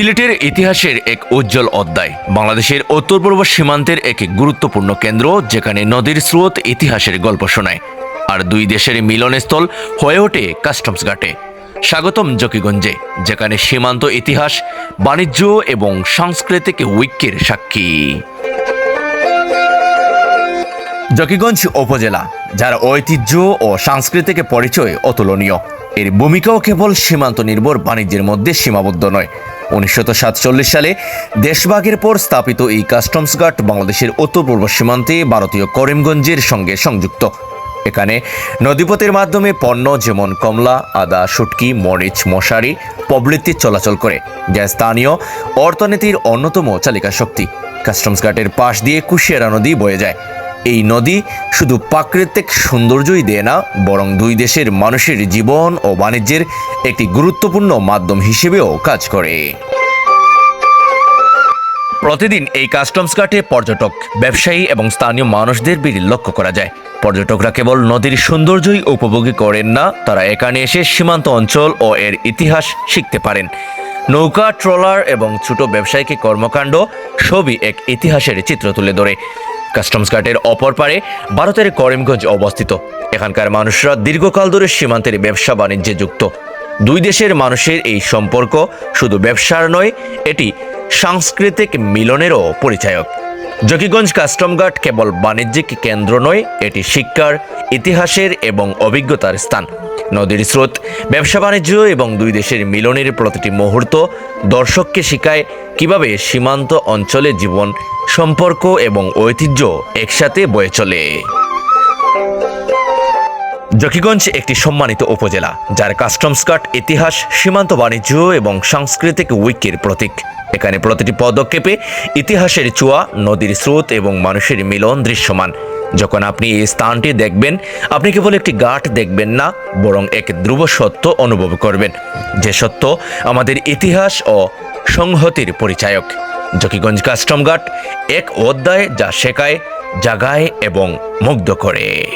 সিলেটের ইতিহাসের এক উজ্জ্বল অধ্যায়, বাংলাদেশের উত্তর পূর্ব সীমান্তের এক গুরুত্বপূর্ণ কেন্দ্র যেখানে নদীর স্রোত ইতিহাসের গল্প শোনায়, আর দুই দেশের মিলনস্থল হয়ে ওঠে কাস্টমস ঘাটে। স্বাগতম জকিগঞ্জে, যেখানে সীমান্ত ইতিহাস, বাণিজ্য এবং সাংস্কৃতিক ঐক্যের সাক্ষী। জকিগঞ্জ উপজেলা, যার ঐতিহ্য ও সাংস্কৃতিক পরিচয় অতুলনীয়। এর ভূমিকাও কেবল সীমান্ত নির্ভর বাণিজ্যের মধ্যে সীমাবদ্ধ নয় উনিশশো সাতচল্লিশ সালে দেশভাগের পর স্থাপিত এই কাস্টমস ঘাট বাংলাদেশের উত্তর পূর্ব সীমান্তে ভারতীয় করিমগঞ্জের সঙ্গে সংযুক্ত। এখানে নদীপথের মাধ্যমে পণ্য যেমন কমলা, আদা, শুটকি, মরিচ, মশারি প্রভৃতি চলাচল করে, যা স্থানীয় অর্থনীতির অন্যতম চালিকা শক্তি কাস্টমস ঘাটের পাশ দিয়ে কুশিয়ারা নদী বয়ে যায়। এই নদী শুধু প্রাকৃতিক সৌন্দর্যই দেয় না, বরং দুই দেশের মানুষের জীবন ও বাণিজ্যের একটি গুরুত্বপূর্ণ মাধ্যম হিসেবেও কাজ করে। প্রতিদিন এই কাস্টমস ঘাটে পর্যটক, ব্যবসায়ী এবং স্থানীয় মানুষদের ভিড় লক্ষ্য করা যায়। পর্যটকরা কেবল নদীর সৌন্দর্যই উপভোগী করেন না, তারা এখানে এসে সীমান্ত অঞ্চল ও এর ইতিহাস শিখতে পারেন। নৌকা, ট্রলার এবং ছোট ব্যবসায়িক কর্মকাণ্ড সবই এক ইতিহাসের চিত্র তুলে ধরে। কাস্টমস ঘাটের অপর পারে ভারতের করিমগঞ্জ অবস্থিত। এখানকার মানুষরা দীর্ঘকাল ধরে সীমান্তের ব্যবসা বাণিজ্যে যুক্ত। দুই দেশের মানুষের এই সম্পর্ক শুধু ব্যবসার নয়, এটি সাংস্কৃতিক মিলনেরও পরিচায়ক। জকিগঞ্জ কাস্টম ঘাট কেবল বাণিজ্যিক কেন্দ্র নয়, এটি শিক্ষার, ইতিহাসের এবং অভিজ্ঞতার স্থান। নদীর স্রোত, ব্যবসা বাণিজ্য এবং দুই দেশের মিলনের প্রতিটি মুহূর্ত দর্শককে শেখায় কীভাবে সীমান্ত অঞ্চলে জীবন, সম্পর্ক এবং ঐতিহ্য একসাথে বয়ে চলে। জকিগঞ্জ একটি সম্মানিত উপজেলা, যার কাস্টমস কাট ইতিহাস, সীমান্ত বাণিজ্য এবং সাংস্কৃতিক ঐক্যের প্রতীক। এখানে প্রতিটি পদক্ষেপে ইতিহাসের চুয়া নদীর স্রোত এবং মানুষের মিলন দৃশ্যমান। যখন আপনি এই স্থানটি দেখবেন, আপনি কেবল একটি গাঠ দেখবেন না, বরং এক ধ্রুব সত্য অনুভব করবেন, যে সত্য আমাদের ইতিহাস ও সংহতির পরিচায়ক। জকিগঞ্জ কাস্টম গার্ড এক অধ্যায় যা শেখায়, জাগায় এবং মুগ্ধ করে।